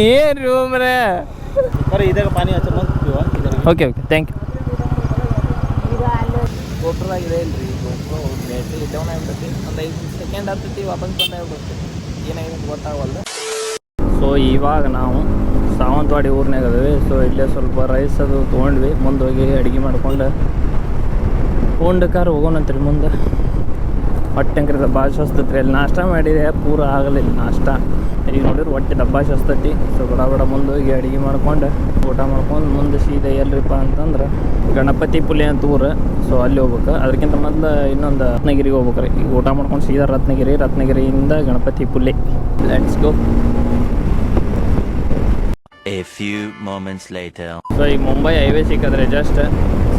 ಏನು ರೂಮ್ ರೇ? ಬರೀ ಇದಾಗ ಪಾನಿ ಹಚ್ಚ ಓಕೆ ಓಕೆ ಥ್ಯಾಂಕ್ ಯು ಗೊಬ್ಬರದಾಗಿದೆ ಇಲ್ರಿ ಬ್ಯಾಟ್ರಿ ಡೌನ್ ಆಗಿಬಿಡುತ್ತೆ ಒಂದು ಐದು ಸೆಕೆಂಡ್ ಹತ್ತೈತಿ ವಾಪಸ್ ಬಂದ ಆಗಿಬಿಡುತ್ತೆ ಏನಾಗಿದೆ ಗೊತ್ತಾಗಲ್ಲ ಸೊ ಇವಾಗ ನಾವು ಸಾವಂತವಾಡಿ ಊರ್ನಾಗ ಅದೀವಿ ಸೊ ಇಲ್ಲೇ ಸ್ವಲ್ಪ ರೈಸ್ ಅದು ತೊಗೊಂಡ್ವಿ. ಮುಂದೆ ಹೋಗಿ ಅಡುಗೆ ಮಾಡ್ಕೊಂಡು ಹೋಗೋಣ ಹೋಗೋಣಂತ್ರಿ ಮುಂದೆ. ಹೊಟ್ಟೆ ಅಂಕರದ ಭಾಳ ಸುಸ್ತತ್ರಿ ಅಲ್ಲಿ ನಾಷ್ಟ ಮಾಡಿದೆ. ಪೂರ ಆಗಲಿಲ್ಲ ನಾಷ್ಟ. ಈಗ ನೋಡಿದ್ರೆ ಹೊಟ್ಟೆ ದಬ್ಬಾಶ್ ಹಸ್ತತಿ ಸೊ ಬಡ ಬಡ ಮುಂದೆ ಹೋಗಿ ಅಡುಗೆ ಮಾಡ್ಕೊಂಡು ಊಟ ಮಾಡ್ಕೊಂಡು ಮುಂದೆ ಸೀದಾ ಎಲ್ರಿಪ್ಪ ಅಂತಂದ್ರೆ ಗಣಪತಿ ಪುಲಿ ಅಂತ ಊರು. ಸೊ ಅಲ್ಲಿ ಹೋಗ್ಬೇಕು. ಅದಕ್ಕಿಂತ ಮೊದಲು ಇನ್ನೊಂದು ರತ್ನಗಿರಿಗೆ ಹೋಗ್ಬೇಕು ರೀ ಈಗ ಊಟ ಮಾಡ್ಕೊಂಡು ಸೀದಾ Ratnagiri ರತ್ನಗಿರಿಯಿಂದ Ganpatipule. Let's go a few moments later. So ಈಗ ಮುಂಬೈ ಹೈವೇ ಸಿಕ್ಕಿದ್ರೆ just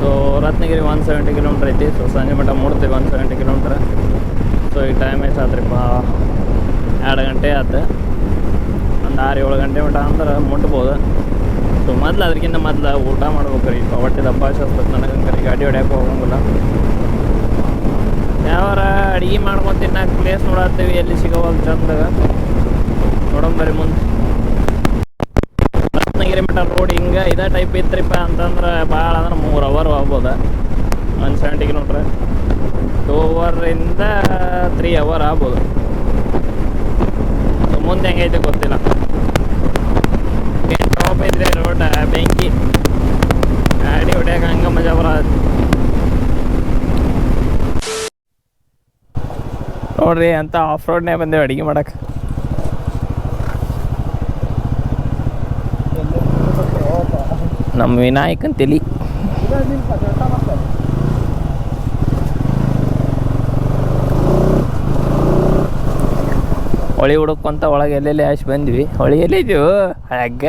so Ratnagiri one seventy kilometre ಐತಿ. ಸೊ ಸಂಜೆ ಮಟ್ಟ ಮೂಡ್ತೀವಿ ಒನ್ ಸೆವೆಂಟಿ ಕಿಲೋಮೀಟರ್ ಸೊ ಈಗ ಟೈಮ್ ಎಷ್ಟು ಆತ್ರಿಪ್ಪ? ಎರಡು ಗಂಟೆ ಆತು. ಒಂದು ಆರು ಏಳು ಗಂಟೆ ಮಟ ಅಂದ್ರೆ ಮುಟ್ಬೋದು. ಸೊ ಮೊದ್ಲು ಅದಕ್ಕಿಂತ ಮೊದ್ಲು ಊಟ ಮಾಡ್ಬೇಕು ರೀ. ಹೊಟ್ಟೆ ದಪ್ಪ ಹಸ್ತದ ನನಗೆ ಹಂಗಾರೆ ಗಾಡಿ ಹೊಡ್ಯಾಕೆ ಹೋಗಂಗಿಲ್ಲ. ಯಾವಾರ ಅಡುಗೆ ಮಾಡ್ಕೊಂಡು ತಿನ್ನಕ್ಕೆ ಪ್ಲೇಸ್ ನೋಡತ್ತೀವಿ. ಎಲ್ಲಿ ಸಿಗೋವಲ್ಲ ಚಂದಾಗ ನೋಡೋಣ ಬರ್ರಿ ಮುಂದೆ. ರತ್ನಗಿರಿ ಮಠ ರೋಡ್ ಹಿಂಗೆ ಇದೇ ಟೈಪ್ ಇತ್ರಿಪ್ಪ ಅಂತಂದ್ರೆ ಭಾಳ ಅಂದ್ರೆ ಮೂರು ಅವರ್ ಆಗ್ಬೋದು. ಒಂದು ಸೆವೆಂಟಿ ಕಿಲೋಮೀಟ್ರ್ ಟೂ ಅವರಿಂದ ತ್ರೀ ಅವರ್ ಆಗ್ಬೋದು. ಮುಂದೆ ಹೆಂಗೈತೆ ಗೊತ್ತಿಲ್ಲ. ಟಾಪ್ ಇದ್ರೆ ರೋಡ್ ಬೆಂಕಿ. ಗಾಡಿ ಹೊಡ್ಯಾಕ ಹಂಗೆ ಮಜಾ ಬರ ನೋಡ್ರಿ, ಅಂತ ಆಫ್ ರೋಡ್ನೇ ಬಂದೇವೆ ಅಡುಗೆ ಮಾಡಕ್ಕೆ ನಮ್ಮ ವಿನಾಯಕನ್ ತಲಿ ಹೊಳಿ ಹುಡುಕೊಂತ ಒಳಗೆ ಎಲ್ಲೆಲ್ಲಿ ಆಶ್ ಬಂದ್ವಿ. ಹೊಳಿ ಎಲ್ಲಿದ್ದೀವು ಹಗ್ಗ.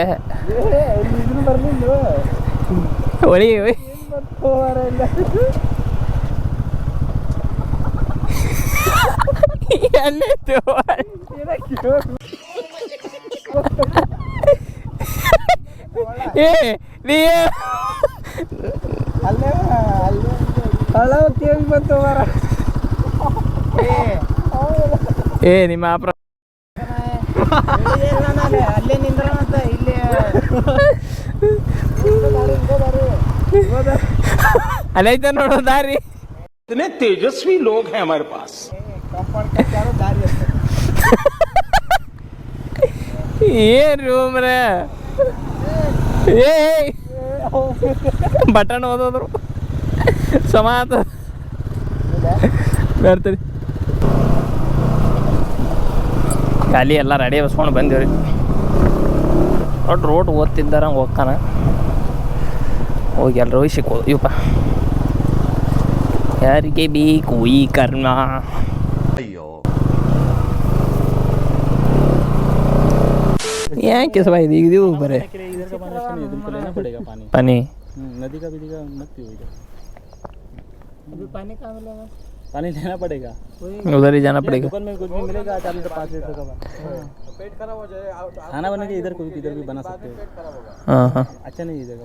ಹೊಳಿ ಏ ನೀ ಅಲ್ಲೇ ಅಲ್ಲೇ. ಬಂತು ಮರ ಏ ನಿಮ್ಮ ಅಪ್ರ ಅಲ್ಲೇ ನಿಂದ್ರ ಅಂತ ಇಲ್ಲೇ ಅಲ್ಲೈತೆ ನೋಡು ದಾರಿ. ಇತನೆ ತೇಜಸ್ವಿ ಲೋಕ ಹೇ ಹಮಾರೆ ಪಾಸ್ ಏನ್ ರೂಮ್ ರೇ? ಏ ಬಟನ್ ಓದೋದ್ರು. ಸಮಾತ ಬರ್ತೀರಿ. ಖಾಲಿ ಎಲ್ಲ ರೆಡಿ ಬಸ್ಕೊಂಡು ಬಂದೀವ್ರಿ. ಒಟ್ಟು ರೋಡ್ ಓದ್ತಿದ್ದಾರ ಹೋಗ್ತಾನೆ. ಹೋಗಿ ಎಲ್ಲರೂ ಸಿಕ್ಕೋದು ಇವಪ್ಪ घर के भी कोई करना। ये किस भाई दिख दी ऊपर? है पानी। नदी का भी दिखा मत पियो पानी कहाँ मिलेगा पानी लेना पड़ेगा। उधर ही जाना पड़ेगा। दुकान में कुछ भी मिलेगा आज चार लीटर पाँच लीटर का। पेट खराब हो जाए खाना बना के इधर कोई इधर भी बना सकते हो। हाँ हाँ। अच्छा नहीं इधर का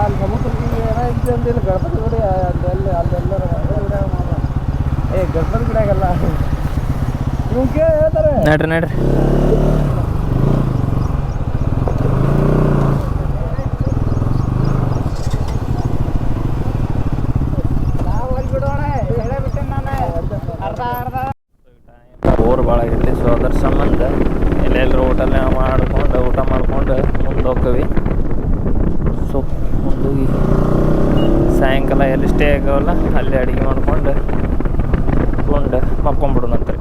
ಅಲ್ಲಿ ಗಣಪತಿ ಗುಡಿ ಅಲ್ಲಿ ಅಲ್ಲೆಲ್ಲರ ಏ ಗಣಪತಿ ಗುಡಿಯಾಗಲ್ಲ ಇವ್ಕೆ ಹೇಳ್ತಾರೆ. ನಡ್ರಿ ನಡ್ರಿ ನಾವು ಅಲ್ಲಿ ಬಿಡೋಣ ಹೇಳೇ ಬಿಟ್ಟೆ ನಾನು ಅರ್ಧ ಅರ್ಧ ಬೋರ್ ಭಾಳ ಆಗೈತಿ ಸೊ ಅದ್ರ ಸಂಬಂಧ ಎಲ್ಲೆಲ್ಲರೂ ಊಟನ ಮಾಡ್ಕೊಂಡು ಊಟ ಮಾಡ್ಕೊಂಡು ಮುಂದೆ ಹೋಗ್ತೀವಿ ಸೊ ಮುಂದೋಗಿ ಸಾಯಂಕಾಲ ಎಲ್ಲಿ ಸ್ಟೇ ಆಗವಲ್ಲ ಅಲ್ಲಿ ಅಡುಗೆ ಮಾಡ್ಕೊಂಡು ಕೊಂಡು ನಂತರ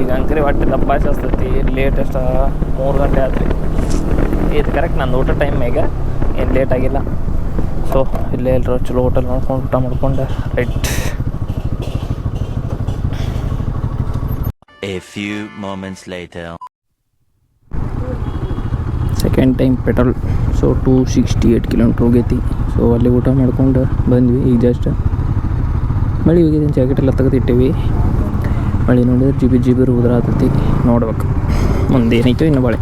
ಈಗ ಅಂಕರಿ ಒಟ್ಟು ದಪ್ಪ ಹಸ್ತೈತಿ ಲೇಟೆಸ್ಟ್ ಮೂರು ಗಂಟೆ ಆತ್ರಿ. ಇದು ಕರೆಕ್ಟ್ ನಂದು ಊಟ ಟೈಮ್ ಈಗ ಏನು ಲೇಟ್ ಆಗಿಲ್ಲ. ಸೊ ಇಲ್ಲೇ ಎಲ್ಲರೂ ಚಲೋ ಹೋಟೆಲ್ ನೋಡ್ಕೊಂಡು ಊಟ ಮಾಡ್ಕೊಂಡು right A few moments later. Second time petrol so two sixty eight kilometre ಹೋಗೈತಿ. So ಅಲ್ಲಿ ಊಟ ಮಾಡ್ಕೊಂಡು ಬಂದ್ವಿ. ಈಗ ಜಸ್ಟ್ ಮಳೆ ಹೋಗಿದೆ ಜಾಕೆಟ್ ಎಲ್ಲ ತೆಗೆದಿಟ್ಟಿವಿ. ಮಳೆ ನೋಡಿದ್ರೆ ಜಿಬಿ ಜಿಬಿ ಉದ್ರ ಆತೈತಿ, ನೋಡ್ಬೇಕು. ಮುಂದೆ ಏನೈತೋ ಇನ್ನು ಬಳೆ.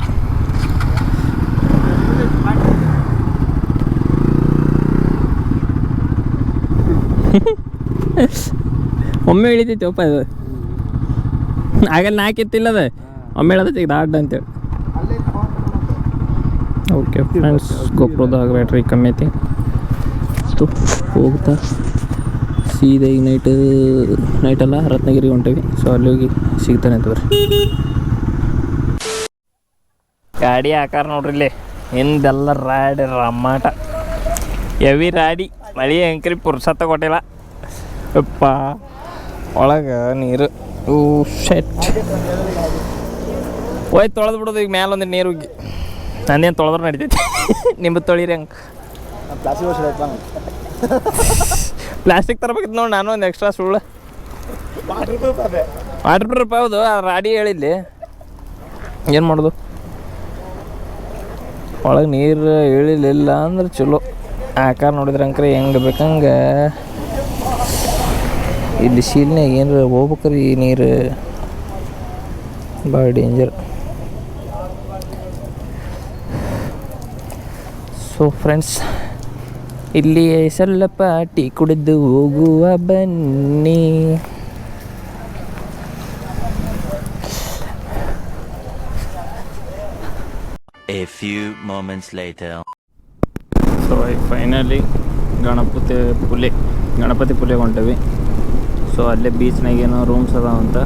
ಒಮ್ಮೆ ಇಳಿತೈತಿ ಒಪ್ಪ ಅದು. ಆಗಲ್ಲ, ನಾಕಿತ್ತಿಲ್ಲ ಅದು. ಒಮ್ಮೆ ಇಳದೈತಿ ದಾಡ್ ಅಂತೇಳಿ. ಓಕೆ ಫ್ರೆಂಡ್ಸ್ ಗೊಬ್ಬರದಾಗ ಬ್ಯಾಟ್ರಿ ಕಮ್ಮಿ ಐತಿ. ಹೋಗ್ತಾ. ಸೀದಾ ಈಗ ನೈಟ್ ನೈಟಲ್ಲ ರತ್ನಗಿರಿಗೆ ಹೊಂಟೇವಿ. ಸೊ ಅಲ್ಲಿ ಹೋಗಿ ಸಿಗ್ತಾನೆ ಅಂತ ಬರ್ರಿ ಗಾಡಿ ಆಕಾರ ನೋಡ್ರಿ ಇಲ್ಲಿ. ಹಿಂದೆಲ್ಲ ರಾಡಿ ರಮಾಟ. ಎವಿ ರಾಡಿ. ಮಳೆ ಅಂಕರಿ ಪುರ್ಸತ್ತ ಕೊಟ್ಟಿಲ್ಲ. ಅಪ್ಪ ಒಳಗೆ ನೀರು. ಊ ಶೆಟ್ ಹೋಯ್ ತೊಳೆದು ಬಿಡೋದು ಈಗ ಮ್ಯಾಲ ಒಂದು ನೀರು ಉಗ್ಗಿ. ನಂದೇನು ತೊಳೆದ್ರೆ ನಡಿತೈತಿ. ನಿಂಬ ತೊಳಿರಿ ಹಂಗೆ. ಪ್ಲಾಸ್ಟಿಕ್ ತರಬೇಕಿತ್ತು ನೋಡಿ ನಾನು ಒಂದು ಎಕ್ಸ್ಟ್ರಾ ಸುಳ್ಳು. ವಾಟರ್ ಪ್ರೂಫ್ ಹೌದು ರಾಡಿ ಹೇಳಿದ್ಲಿ. ಏನು ಮಾಡೋದು? ಒಳಗೆ ನೀರು ಇಳಿಲಿಲ್ಲ ಅಂದ್ರೆ ಚಲೋ. ಆಕಾರ ನೋಡಿದ್ರೆ ಅಂಕ್ರೆ ಹೆಂಗೆ ಬೇಕಂಗೆ. ಇಲ್ಲಿ ಶೀಲ್ನಾಗ ಏನಾರ ಹೋಗ್ಬೇಕ್ರಿ ಈ ನೀರು. ಭಾಳ ಡೇಂಜರ್ ಸೊ ಫ್ರೆಂಡ್ಸ್ ಇಲ್ಲಿ ಸ್ವಲ್ಪ ಟೀ ಕುಡಿದು ಹೋಗುವ ಬನ್ನಿ. A few moments later. So finally Ganpatipule Ganapati ಪುಲೆಗೆ ಹೊಂಟವಿ. ಸೊ ಅಲ್ಲೇ ಬೀಚ್ನಾಗ ಏನೋ ರೂಮ್ಸ್ ಅದಾವಂತ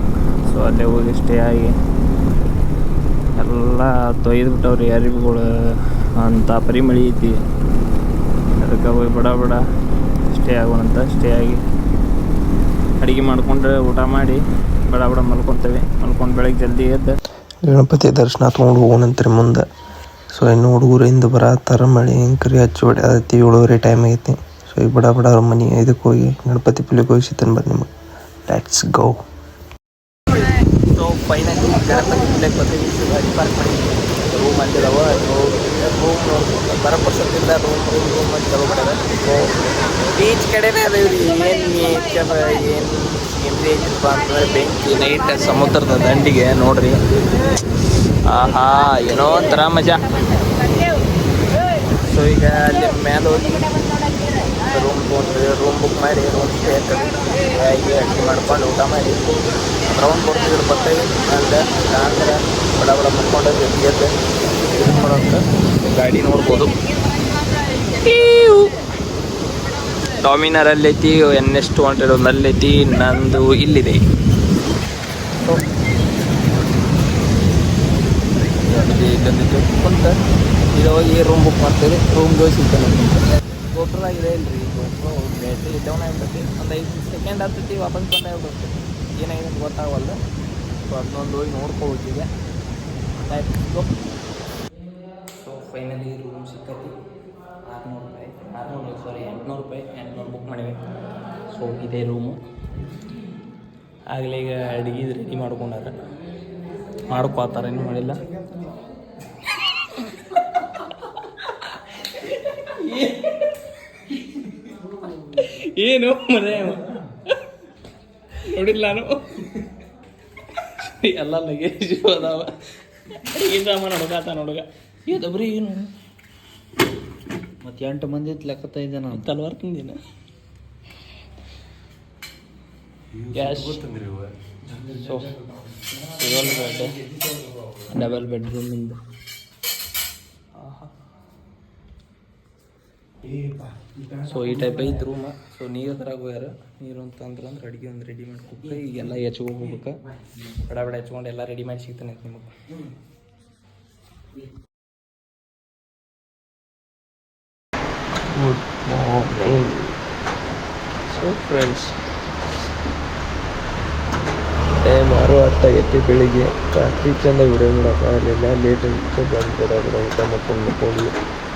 ಸೊ ಅಲ್ಲೇ ಹೋಗಿ ಸ್ಟೇ ಆಗಿ. ಎಲ್ಲ ತೊಯ್ದು ಬಿಟ್ಟವ್ರಿ ಅರಿವಿಗಳು ಅಂತ ಪರಿ ಮಳಿ ಐತಿ ಅದಕ್ಕೆ ಹೋಗಿ ಬಡ ಬಡ. ಸ್ಟೇ ಆಗೋಣಂತ ಸ್ಟೇ ಆಗಿ. ಅಡುಗೆ ಮಾಡ್ಕೊಂಡು ಊಟ ಮಾಡಿ ಬಡ ಬಡ ಮಲ್ಕೊತೇವೆ. ಮಲ್ಕೊಂಡು ಬೆಳಗ್ಗೆ ಜಲ್ದಿ ಎದ್ದು ಗಣಪತಿ ದರ್ಶನ ತೊಗೊಂಡು ಹೋಗೋಣಂತ್ರಿ ಮುಂದೆ. ಸೊ ಇನ್ನು ಹುಡುಗರಿಂದ ಬರತ್ತಾರ ಮಳೆ ಹಿಂಕರಿ ಹಚ್ಚಿ ಹೊಡ್ಯಾದೈತಿ ಏಳುವರೆ ಟೈಮ್ ಆಗೈತಿ. ಸೊ ಈಗ ಬಡ ಬಡ ಅವ್ರ ಮನೆ ಇದಕ್ಕೆ ಹೋಗಿ ಗಣಪತಿ ಪುಲಿಗೆ ಹೋಗಿ ಸಿಗ್ತಾನೆ ಬರ್ರಿ ನಿಮಗೆ. ಲೆಟ್ಸ್ ಗೋ ಸೊ ಫೈನಲಿ ಗಣಪತಿ ಪುಲಿಗೆ ಬರ್ತೀವಿ ಪಾರ್ಕ್ ಮಾಡಿ ರೂಮ್ ಅಂದಿದಾವ ರೂಮ್ ಬರ ಪರ್ಸೆಂಟಿಂದ ರೂಮ್ ರೂಮ್ ರೂಮ್ ಅಂತ ಸೊ ಬೀಚ್ ಕಡೆನೇ ಅದು ಏನು ಏನು ಏನ್ರಿ ಐತಿಪ್ಪ ಅಂತಂದ್ರೆ ಬೆಂಕಿ ನೈಟ್ ಸಮುದ್ರದ ದಂಡಿಗೆ ನೋಡ್ರಿ. ಆಹಾ, ಏನೋ ಒಂಥರ ಮಜಾ. ಸೊ ಈಗ ಅಲ್ಲಿ ಮೇಲೆ ಹೋಗಿ ರೂಮ್ ತೊಗೊಂಡ್ರಿ ರೂಮ್ ಬುಕ್ ಮಾಡಿ ರೂಮ್ ಸ್ಟೇ ಆಗಿ ಅಡುಗೆ ಮಾಡ್ಕೊಂಡು ಊಟ ಮಾಡಿ. ರೌಂಡ್ ಕೊಡ್ತಿದ್ರು ಬರ್ತೇವೆ ಅಂದ್ರೆ ಬಡ ಬಡ ಮುಟ್ಕೊಂಡು ಎದ್ದು ಇದು ಮಾಡೋಂಥ ಗಾಡಿ ನೋಡ್ಬೋದು. ಡಾಮಿನರ್ ಅಲ್ಲೈತಿ ಎನ್ ಎಸ್ ಟು ಹಂಡ್ರೆಡ್ ಒಂದು ಅಲ್ಲೈತಿ ನಂದು ಇಲ್ಲಿದೆ. ಇಲ್ಲೊಂದಿತ್ತು ಕುಂತ ಈಗ ಹೋಗಿ ರೂಮ್ ಬುಕ್ ಮಾಡ್ತೀವಿ. ರೂಮ್ಗೆ ಹೋಗಿ ಸಿಗ್ತಾನೆ ಆಗಿದೆ ಇಲ್ರಿ ಗೋಪ್ರ ಬ್ಯಾಟ್ರಿ ಡೌನ್ ಆಗಿರ್ತೈತಿ ಒಂದು ಐದು ಸೆಕೆಂಡ್ ಆಗ್ತೈತಿ ವಾಪಸ್ ಬಂದಾಗ್ಬಿಡುತ್ತೆ ಏನಾಗಿದೆ ಗೊತ್ತಾಗವಲ್ದು. ಸೊ ಅದನ್ನೊಂದು ಹೋಗಿ ನೋಡ್ಕೋಬೇಕೀಗ ಆಯ್ತು ಫೈನಲಿ ರೂಮ್ ಸಿಕ್ಕತಿ. ಆರುನೂರು ರೂಪಾಯಿ. ಆರುನೂರು ಸಾರಿ ಎಂಟುನೂರು ರೂಪಾಯಿ. ಎಂಟುನೂರು ಬುಕ್ ಮಾಡಿವೆ. ಸೊ ಇದೇ ರೂಮು ಆಗಲೇ ಈಗ ಅಡುಗೆ ರೆಡಿ ಮಾಡ್ಕೊಂಡಾರ. ಮಾಡ್ಕೋತಾರ ಏನು ಮಾಡಿಲ್ಲ. ಏನು ಮನೆ? ನೋಡಿಲ್ಲ ನಾನು. ಎಲ್ಲ ಲಗೇಜ್ ಅದಾವ. ಈ ಸಾಮಾನು ಹುಡುಗಾತ ಹುಡುಗ. ಏದಬ್ರಿ ಏನು? ಮತ್ತೆ ಎಂಟು ಮಂದಿ ಲೆಕ್ಕತ್ತಾ ಇದ್ದೆ ನಾನು. ತಲ್ವಾರ್ ತಿಂದಿನ? ಡಬಲ್ ಬೆಡ್ ಡಬಲ್ ಬೆಡ್ರೂಮಿಂದ ಸೊ ಈ ಟೈಪ್ ಐತೆ ರೂಮ ಸೊ ನೀರು ಅದ್ರಾಗ ಹೋಗ್ಯಾರ. ನೀರು ಅಂತಂದ್ರೆ ಅಂದ್ರೆ ಅಂದ್ರೆ ಅಡುಗೆ ಒಂದು ರೆಡಿ ಮಾಡಿ ಕುಕ್ಕ ಈಗೆಲ್ಲ ಹೆಚ್ಕೊಂಡು ಹೋಗ್ಬೇಕು. ಬಡ ಬಡ ಹೆಚ್ಕೊಂಡು ಎಲ್ಲ ರೆಡಿ ಮಾಡಿ ಸಿಗ್ತಾನೆ ನಿಮಗೆ. Good morning so friends time ಆರು ಹತ್ತಾಗೈತಿ ಬೆಳಿಗ್ಗೆ. ರಾತ್ರಿ ಚಂದ ವಿಡಿಯೋ ಮಾಡೋಕ್ಕಾಗಲಿಲ್ಲ ಲೇಟ್ ಆಗಿತ್ತು ಬಂದು ಊಟ ಮಾಡ್ಕೊಂಡು ಮಕ್ಕೊಂಡು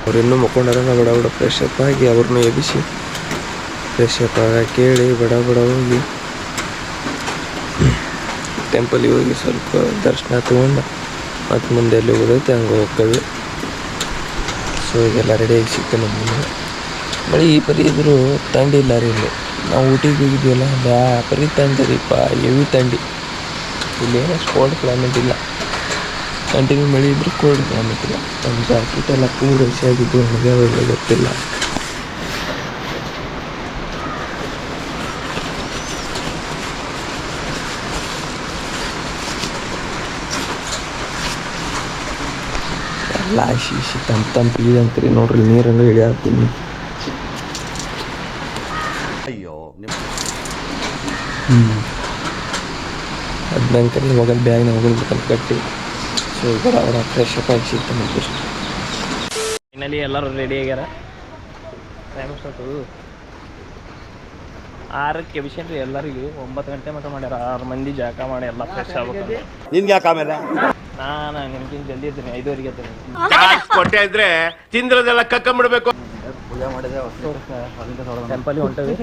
ಅವ್ರು ಇನ್ನೂ ಮಕ್ಕೊಂಡಾರ ನಾ ಬಡ ಬಡ ಫ್ರೆಶ್ ಅಪ್ ಆಗಿ ಅವ್ರನ್ನ ಎಬ್ಬಿಸಿ ಫ್ರೆಶ್ ಅಪ್ ಆಗ ಕೇಳಿ, ಬಡ ಬಡ ಹೋಗಿ ಟೆಂಪಲ್ಗೆ ಹೋಗಿ ಸ್ವಲ್ಪ ದರ್ಶನ ತೊಗೊಂಡು, ಮತ್ತು ಮುಂದೆ ಎಲ್ಲಿ ಹೋಗೋದೈತೆ ಹಂಗೆ ಹೋಗ್ತೇವೆ. ಸೊ, ಈಗೆಲ್ಲ ರೆಡಿಯಾಗಿ ಸಿಕ್ತು ನಮಗೆ. ಮಳೆ ಈ ಪರಿ ಇದ್ರು ಥಂಡಿ ಇಲ್ಲ ರೀ ಇಲ್ಲಿ. ನಾವು ಊಟಿಗೆ ಹೋಗಿದ್ವಲ್ಲ ಬ್ಯಾ ಪರಿ ತಂಡಿ ರೀಪ ಎವಿ ಥಂಡಿ ಇಲ್ಲಿ ಏನಷ್ಟು ಕೋಲ್ಡ್ ಕ್ಲೈಮೇಟ್ ಇಲ್ಲ. ಕಂಟಿನ್ಯೂ ಮಳೆ ಇದ್ರೂ ಕೋಲ್ಡ್ ಕ್ಲೈಮೇಟ್ ಇಲ್ಲ. ನಮ್ಮ ಜಾಕೆಟ್ ಎಲ್ಲ ಪೂರ ಹಸಿಯಾಗಿದ್ದು ನನಗೆ ಗೊತ್ತಿಲ್ಲ. ಎಲ್ಲ ಹಸಿ ಹಸಿ ತಂಪು ತಂಪು ಇದೆ ಅಂತೀರಿ ನೋಡ್ರಿ ಅಯ್ಯೋ ಇಳಿಯಾತೀನಿ ಬ್ಯಾಂಕಲ್ಲಿ ಹೋಗಲ್ ಬ್ಯಾಗ್ನ ಹೋಗಲ್ಬೇಕಂತ ಕಟ್ಟಿ ಸೊ ಈಗ ಅವರ ಫ್ರೆಶ್ ಅಪ್ ಆಗಿ ಸಿಗ್ತಾನೆ ಫೈನಲಿ ಎಲ್ಲರೂ ರೆಡಿ ಆಗ್ಯಾರ ಟೈಮ್ ಸ್ಟಾರ್ಟ್ ಆರಕ್ಕೆ ಕೆಬಿಷನ್ ರೀ ಎಲ್ಲರಿಗೂ ಒಂಬತ್ತು ಗಂಟೆ ಮಟ್ಟ ಮಾಡ್ಯಾರ ಆರು ಮಂದಿ ಜಾಕ ಮಾಡಿ ಎಲ್ಲ ಫ್ರೆಶ್ ಆಗ್ಬೇಕು ನಿನ್ಗೆ ಯಾಕೆ ಆಮೇಲೆ ನಾನು ನಿಮ್ಗಿಂತ ಜಲ್ದಿ ಇದ್ದೀನಿ ಐದುವರೆಗೆ ಇದ್ದೀನಿ ಕೊಟ್ಟೆ ಇದ್ರೆ ತಿಂದ್ರದೆಲ್ಲ ಕಕ್ಕಂಬಿಡ್ಬೇಕು ಟೆಂಪಲ್ಗೆ ಹೊಂಟವಿ.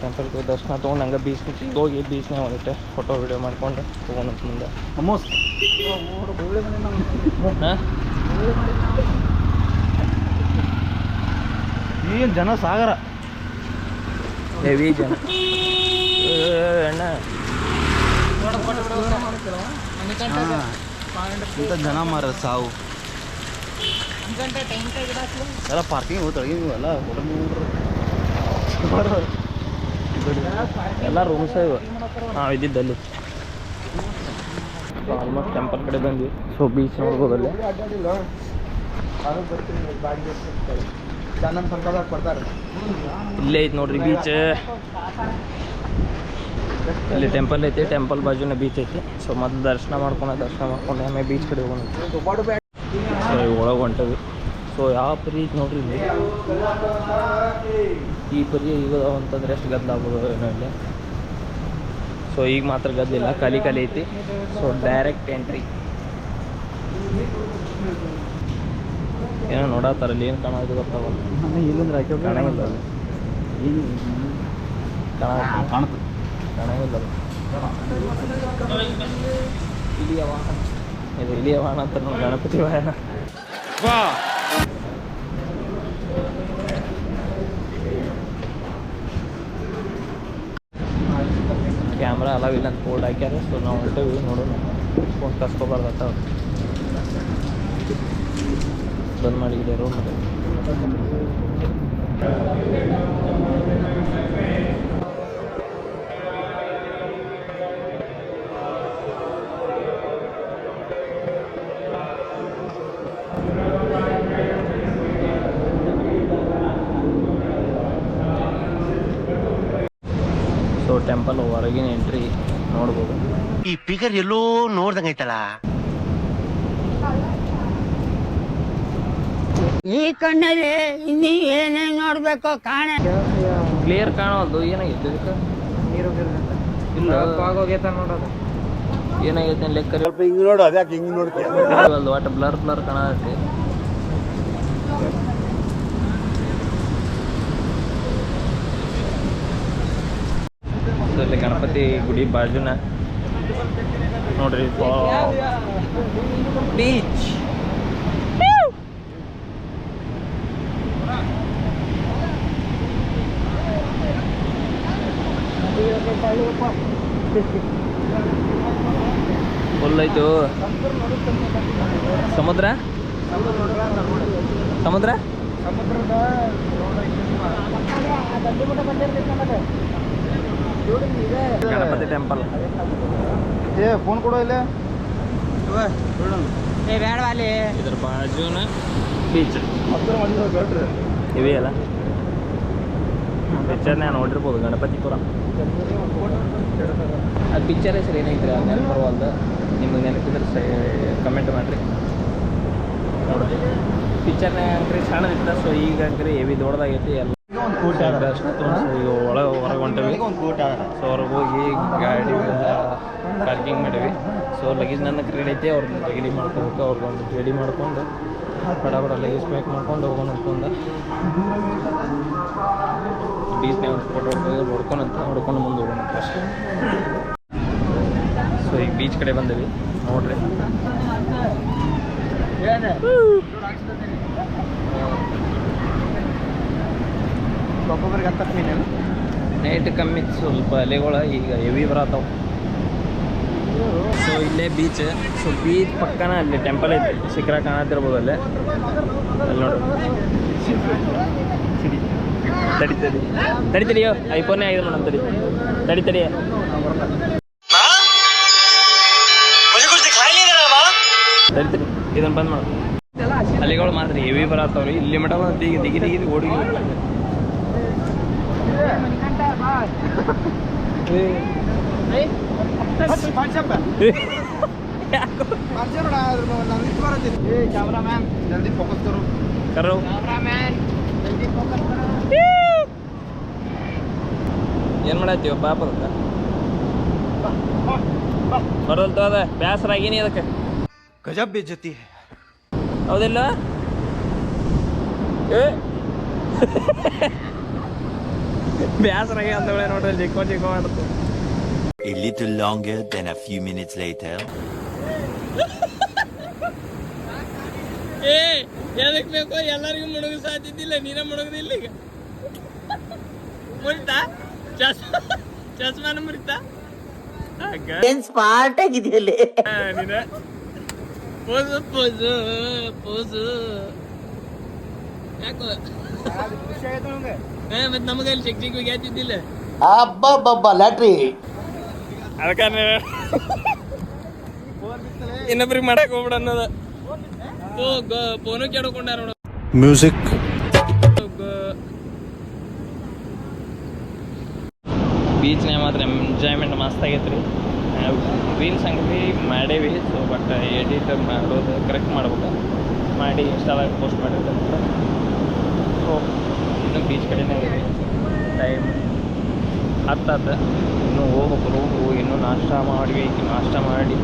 ಟೆಂಪಲ್ ದರ್ಶನ ತೊಗೊಂಡು ಹಂಗೆ ಬೀಚ್ ಹೋಗಿ ಬೀಚ್ನೇ ಒಂದಿಟ್ಟೆ ಫೋಟೋ ವಿಡಿಯೋ ಮಾಡ್ಕೊಂಡು ತೊಗೊಂಡು ಮುಂದೆ. ಅಮೋಸ್ ಹಾಂ? ಏನು ಜನ ಸಾಗರ? ಹೆವಿ ಜನ. ಎಣ್ಣ ಅಣ್ಣ. ಇಂಥ ಜನ ಮಾರ ಸಾವು. ಎಲ್ಲ ಪಾರ್ಕಿಂಗ್ ಹೋಗ್ತಾಳೆ ಎಲ್ಲ ಎಲ್ಲ ರೂಮ್ಸ್ ಇವೆ. ಹಾಂ ಇದ್ದಿದ್ದಲ್ಲಿ. ಆಲ್ಮೋಸ್ಟ್ ಟೆಂಪಲ್ ಕಡೆ ಬಂದ್ವಿ. ಸೊ ಬೀಚ್ ನೋಡ್ಬೋದಲ್ಲಿ ಇಲ್ಲೇ ಐತೆ ನೋಡ್ರಿ ಬೀಚ್ ಇಲ್ಲಿ ಟೆಂಪಲ್ ಐತಿ ಟೆಂಪಲ್ ಬಾಜುನೆ ಬೀಚ್ ಐತಿ. ಸೊ ಮತ್ತೆ ದರ್ಶನ ಮಾಡ್ಕೊಂಡು ದರ್ಶನ ಮಾಡ್ಕೊಂಡು ಆಮೇಲೆ ಬೀಚ್ ಕಡೆ ಹೋಗೋಣ. ಸೊ ಒಳಗೆ ಹೊಂಟವಿ. ಸೊ ಯಾವ ಪರಿ ನೋಡ್ರಿ ಇಲ್ಲಿ? ಈ ಪರಿ ಈಗ ಅಂತಂದ್ರೆ ಎಷ್ಟು ಗದ್ದಲ ಆಗ್ಬೋದು ಏನೋ ಇಲ್ಲಿ? ಸೊ ಈಗ ಮಾತ್ರ ಗದ್ದಲಿಲ್ಲ ಕಲಿ ಕಲಿ ಐತಿ. ಸೊ ಡೈರೆಕ್ಟ್ ಎಂಟ್ರಿ ಏನೋ ನೋಡತ್ತಾರ ಅಲ್ಲಿ ಏನು ಕಾಣೋದು ಗೊತ್ತಾಗಲ್ಲ. ಇಲ್ಲಂದ್ರೆ ಕಾಣಂಗಿಲ್ಲ. ಕಾಣ ಕಾಣುತ್ತೆ. ಕಾಣಂಗಿಲ್ಲ ಅದು. ಇಲಿಯ ವಾಹನ ಇದು ಇಲಿಯ ವಾಹನ ಅಂತ ನೋಡಿ ಗಣಪತಿ ವಾಹನ ಕ್ಯಾಮ್ರಾ ಅಲಾವಿಲ್ಲ ಅಂತ ಬೋರ್ಡ್ ಹಾಕ್ಯಾರ ಸೊ ನಾವು ಹೊಂಟೇವಿ ನೋಡೋಣ ಫೋನ್ ಕಸ್ಕೊಬಾರ್ದತ್ತ ಬಂದ್ ಮಾಡಿದ್ದಾರೆ ರೂಮ್ ಟೆಂಪಲ್ ಹೊರಗಿನ ಎಂಟ್ರಿ ನೋಡ್ಬೋದು. ಈ ಫಿಗರ್ ಎಲ್ಲೋ ನೋಡ್ದಂಗೈತಲ್ಲ ಈ ಕಣ್ಣಲ್ಲಿ ಇನ್ನಿ ಏನೇನ್ ನೋಡ್ಬೇಕು ಕಾಣ. ಕ್ಲಿಯರ್ ಕಾಣೋದು ಏನಾಗಿತ್ತು ಇದಕ್ಕೆ? ಇಲ್ಲ. ನೋಡೋದು. ಏನಾಗೈತೆ ಲೆಕ್ಕ ಸ್ವಲ್ಪ ಹಿಂಗ್ ನೋಡು ಅದ್ಯಾಕೆ ಹಿಂಗೆ ನೋಡ್ತೀವಿ ಒಟ್ಟು ಬ್ಲರ್ ಬ್ಲರ್ ಕಾಣತೈತಿ ಸೊ ಗಣಪತಿ ಗುಡಿ ಬಾಜುನ. ನೋಡ್ರಿ ಬೀಚ್ ಫುಲ್ ಸಮುದ್ರ? ಸಮುದ್ರ? ಸಮುದ್ರ ಗಣಪತಿ ಟೆಂಪಲ್ ಏ ಫೋನ್ ಕೊಡೋ ಇಲ್ಲೇ. ಇದ್ರ ಬಾಜುನ ಬೀಚ್ ಹತ್ತಿರ ಮಂದಿ ಬೇಡ್ರಿ ಇವೆ ಅಲ್ಲ. ಪಿಕ್ಚರ್ನ ನೋಡಿರ್ಬೋದು ಗಣಪತಿಪುರ ಆ ಪಿಕ್ಚರ್ ಹೆಸರು ಏನೈತ್ರಿ ಅದು ನೆನಪು ಬರುವಲ್ದು ನಿಮಗೆ ನೆನಪಿದ್ರೆ ಕಮೆಂಟ್ ಮಾಡಿರಿ. ನೋಡಿ ಪಿಕ್ಚರ್ನಾಗ ಅಂಕ್ರಿ ಸಣ್ಣದಿತ್ತ ಸೊ ಈಗ ಅಂಕ್ರಿ ಹೆವಿ ದೊಡ್ಡದಾಗೈತಿ ಎಲ್ಲ ಕೋಟಿ ಅಷ್ಟು ಈಗ ಒಳಗೆ ಹೊರಗೆ ಹೊಂಟವಿ. ಸೊ ಹೊರಗೆ ಹೋಗಿ ಗಾಡಿ ಪಾರ್ಕಿಂಗ್ ಮಾಡೀವಿ ಸೊ ಲಗೇಜ್ ನನ್ನ ರೆಡಿ ಐತಿ. ಅವ್ರನ್ನ ರೆಡಿ ಮಾಡ್ಕೋಬೇಕು. ಅವ್ರಿಗೊಂದು ರೆಡಿ ಮಾಡ್ಕೊಂಡು ಬಡ ಬಡ ಲಗೇಜ್ ಪ್ಯಾಕ್ ಮಾಡ್ಕೊಂಡು ಹೋಗೋಣ ಅಂದ್ಕೊಂಡು. ಬೀಚ್ನಾಗ ಒಂದು ಫೋಟೋ ಹೊಡ್ಕೊಂಡಂತ ಹೊಡ್ಕೊಂಡು ಮುಂದೆ ಹೋಗೋಣ ಫಸ್ಟ್ ಸೊ ಈಗ ಬೀಚ್ ಕಡೆ ಬಂದೀವಿ. ನೋಡ್ರಿ. ಒಬ್ಬೊಬ್ಬರಿಗೆ ಹತ್ತಕ್ಕೆ ಮೀನೇನು ನೈಟ್ ಕಮ್ಮಿ ಸ್ವಲ್ಪ ಅಲೆಗಳ ಈಗ ಹೆವಿ ಬರತ್ತಾವ. ಸೊ ಇಲ್ಲೇ ಬೀಚ್ ಸೊ ಬೀಚ್ ಪಕ್ಕನ ಅಲ್ಲಿ ಟೆಂಪಲ್ ಐತೆ. ಶಿಖರ ಕಾಣತಿರ್ಬೋದು ಅಲ್ಲೇ. ಅಲ್ಲಿ ನೋಡು. ತಡಿ ತಡಿ. ತಡಿ ತಡಿಯೋ ಐಫೋನೇ ಆಗಿದೆ ಮೇಡಮ್ ತಡಿ. ತಡಿ ತಡಿ. ತಡಿ ತಡಿ. ಇದನ್ನ ಬಂದ್ ಮಾಡು. ಅಲೆಗಳು ಮಾತ್ರ ಹೆವಿ ಬರತ್ತವ್ರಿ. ಇಲ್ಲಿ ಮಟ ಬಂದು ದಿಗಿ ದಿಗಿ ದಿಗಿ ಓಡಿ ಕ್ಯಾಮ್ರಾಮ್ಯಾನ್ ಜಲ್ದಿ ಫೋಕಸ್ ಕರು ಕರೋ ಜಲ್ದಿ ಫೋಕಸ್ ಏನು ಮಾಡತ್ತೀವ ಪಾಪ ಅದಕ್ಕೆ ಬರೋಲ್ತು ಅದ. ಬೇಸರ ಆಗೀನಿ ಅದಕ್ಕೆ ಗಜಬ್ ಬೇಜತಿ ಹೌದಿಲ್ಲ? ಏ. ಬೇಸರ ಆಗಿ ಅಂದವಳೆ ನೋಡ್ರಿ ಚಿಕ್ಕ ಚಿಕ್ಕ ಮಾಡುತ್ತೆ A little longer than a few minutes later. ಏ ಎದಕ್ ಬೇಕೋ ಎಲ್ಲರಿಗೂ ಮುಳುಗು ಸಾಧ್ಯದಿಲ್ಲ ನೀನ ಮುಳುಗುದಿಲ್ಲ ಈಗ ಮುರಿತಾ? ಚಸ್ ಚಸ್ಮಾನ ಮುರಿತಾ? ಏನ್ ಸ್ಮಾರ್ಟ್ ಆಗಿದೆಯಲ್ಲ ನೀನ? Pose pose pose. ಯಾಕೋ? ಏ ಮತ್ತೆ ನಮಗೆ ಅಲ್ಲಿ ಚಿಕ್ಕ ಚಿಕ್ಕ ಗ್ಯಾತಿದ್ದಿಲ್ಲ ಅಬ್ಬಬ್ಬಬ್ಬ ಲ್ಯಾಟ್ರಿ ಅದಕ್ಕೆ ಇನ್ನೊಬ್ರಿಗೆ ಮಾಡಕ್ ಹೋಗ್ಬಿಡ ಅನ್ನೋದ. ಓ ಗ ಫೋನು ಕೇಳ್ಕೊಂಡಾರ ನೋಡ. ಮ್ಯೂಸಿಕ್ ಬೀಚ್ನ್ಯಾಗ ಮಾತ್ರ ಎಂಜಾಯ್ಮೆಂಟ್ ಮಸ್ತ್ ಆಗೈತೆ ರೀ ರೀಲ್ಸ್ ಹಂಗೆ ಮಾಡೇವಿ ಸೊ ಬಟ್ ಎಡಿಟ್ ಮಾಡೋದು ಕರೆಕ್ಟ್ ಮಾಡ್ಬೇಕು. ಮಾಡಿ ಇನ್ಸ್ಟಾದಾಗ ಪೋಸ್ಟ್ ಮಾಡಿರ್ತಾರೆ ಸೊ ಇನ್ನು ಬೀಚ್ ಕಡೆನೇ ಇದೆ ಟೈಮ್ ಹತ್ತದ ಇನ್ನೂ ಹೋಗ್ಬೇಕು ರೂಮ್ಗೆ ಹೋಗಿ ಇನ್ನೂ ನಾಷ್ಟ ಮಾಡಿ ಈಗ ನಾಷ್ಟ ಮಾಡಿ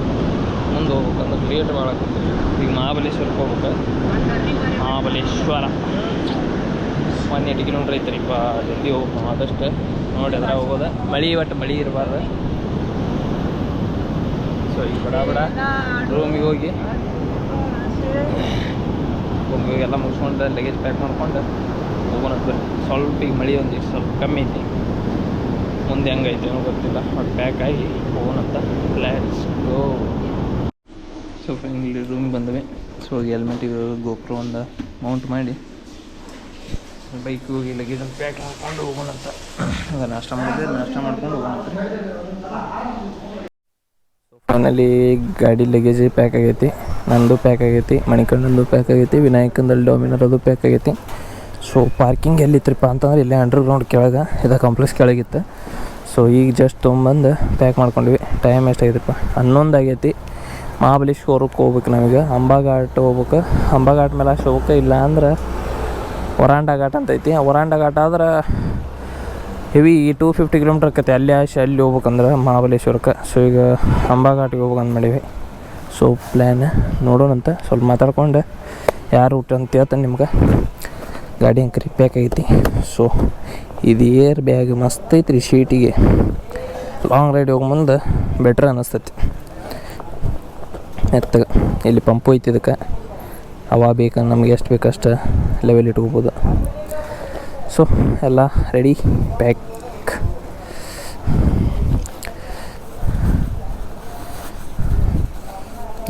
ಮುಂದೆ ಹೋಗ್ಬೇಕು ಅಂದ್ರೆ ಲೇಟ್ ಮಾಡಕ್ಕೆ ಈಗ ಮಹಾಬಲೇಶ್ವರಕ್ಕೆ ಹೋಗ್ಬೇಕು. ಮಹಾಬಲೇಶ್ವರ. ಒಂದು ಎಂಟು ಕಿಲೋಮೀಟ್ರ್ ಬಾ ಜಲ್ದಿ ಹೋಗ್ಬೇಕು. ಆದಷ್ಟು ನೋಡಿ ಅದ್ರ ಹೋಗೋದ. ಮಳೆ ಒಟ್ಟು ಮಳೆ ಇರಬಾರ್ದು. ಸೊ ಈಗ ಬಡ ಬಡ ರೂಮಿಗೆ ಹೋಗಿ. ರೂಮಿಗೆ ಹೋಗಿ ಎಲ್ಲ ಮುಗಿಸ್ಕೊಂಡು ಲಗೇಜ್ ಪ್ಯಾಕ್ ಮಾಡ್ಕೊಂಡು ಹೋಗೋಣ ಬರ್ರಿ ಸ್ವಲ್ಪ ಈಗ ಮಳೆ ಒಂದಿಷ್ಟು, ಸ್ವಲ್ಪ ಕಮ್ಮಿ ಐತಿ ಮುಂದೆ ಹೆಂಗೈತೆ ಏನೋ ಗೊತ್ತಿಲ್ಲ ಬಟ್ ಆಗಿ ಹೋಗೋಣಂತ ಲೆಟ್ಸ್ ಗೋ ಸೊ ಫೈನಲಿ ರೂಮಿಗೆ ಬಂದ್ವಿ. ಸೊ ಹೆಲ್ಮೆಟಿಗೆ ಗೋಪ್ರೋ ಒಂದು ಮೌಂಟ್ ಮಾಡಿ. ಬೈಕ್ ಹೋಗಿ ಲಗೇಜ್ ಪ್ಯಾಕ್ ಹಾಕ್ಕೊಂಡು ಹೋಗೋಣಂತ. ಅದ ನಾಷ್ಟ ಮಾಡಿದ್ರೆ ನಾಷ್ಟ ಮಾಡ್ಕೊಂಡು ಹೋಗೋಣಂತ. ಫೈನಲಿ ಗಾಡಿ ಲಗೇಜ್ ಪ್ಯಾಕ್ ಆಗೈತಿ. ನಂದು ಪ್ಯಾಕ್ ಆಗೈತಿ ಮಣಿಕಂಡಂದು ಪ್ಯಾಕ್ ಆಗೈತಿ ವಿನಾಯಕಂದಲ್ಲಿ ಡಾಮಿನರ್ ಅದು ಪ್ಯಾಕ್ ಆಗೈತಿ. ಸೊ ಪಾರ್ಕಿಂಗ್ ಎಲ್ಲಿತ್ರಿಪ್ಪ ಅಂತಂದ್ರೆ ಇಲ್ಲೇ ಅಂಡರ್ಗ್ರೌಂಡ್ ಕೆಳಗೆ, ಇದು ಕಾಂಪ್ಲೆಕ್ಸ್ ಕೆಳಗಿತ್ತು. ಸೊ ಈಗ ಜಸ್ಟ್ ತೊಗೊಂಬಂದು ಪ್ಯಾಕ್ ಮಾಡ್ಕೊಂಡ್ವಿ. ಟೈಮ್ ಎಷ್ಟಾಗೈತಪ್ಪ ಹನ್ನೊಂದು ಆಗೈತಿ. ಮಹಾಬಲೇಶ್ವರಕ್ಕೆ ಹೋಗ್ಬೇಕು ನಮಗೆ ಅಂಬಾಘಾಟ್ ಹೋಗ್ಬೇಕು. ಅಂಬಾಘಾಟ್ ಮೇಲೆ ಅಷ್ಟು ಹೋಗ್ಬೇಕು ಇಲ್ಲ ಅಂದ್ರೆ ವರಾಂಡ ಘಾಟ್ ಅಂತ ಐತಿ. ಆ ವರಾಂಡ ಘಾಟ್ ಆದ್ರೆ ಹೆವಿ ಟೂ ಫಿಫ್ಟಿ ಕಿಲೋಮೀಟ್ರ್ ಆಕೈತಿ. ಅಲ್ಲಿ ಆಶೆ, ಅಲ್ಲಿ ಹೋಗ್ಬೇಕಂದ್ರೆ ಮಹಾಬಲೇಶ್ವರಕ್ಕೆ. ಸೊ ಈಗ ಅಂಬಾಘಾಟಿಗೆ ಹೋಗ್ಬೇಕಂತ ಮಾಡೀವಿ ಸೊ ಪ್ಲ್ಯಾನ್ ನೋಡೋಣಂತ. ಸ್ವಲ್ಪ ಮಾತಾಡ್ಕೊಂಡು ಯಾರು ಊಟ ಅಂತ ಹೇಳ್ತಾನೆ ನಿಮ್ಗೆ. ಗಾಡಿ ಹಂಗೆ ಪ್ಯಾಕ್ ಆಗೈತಿ. ಸೊ ಇದು ಏರ್ ಬ್ಯಾಗ್ ಮಸ್ತ್ ಐತ್ರಿ ಶೀಟಿಗೆ ಲಾಂಗ್ ರೈಡ್ ಹೋಗಿ ಮುಂದೆ ಬೆಟ್ರ್ ಅನ್ನಿಸ್ತೈತಿ ಎತ್ತಗ ಇಲ್ಲಿ ಪಂಪು ಐತಿ ಇದಕ್ಕೆ. ಹವಾ ಬೇಕು, ನಮ್ಗೆ ಎಷ್ಟು ಬೇಕು ಅಷ್ಟು ಲೆವೆಲ್ ಇಟ್ಕೋಬೋದು. ಸೊ ಎಲ್ಲ ರೆಡಿ ಪ್ಯಾಕ್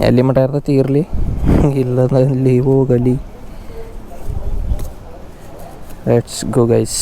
ಎಲ್ಲಿ ಮಟ ಇರ್ತೈತಿ, ಇರಲಿ. ಇಲ್ಲದಲ್ಲಿ ಹೋಗಲಿ. Let's go guys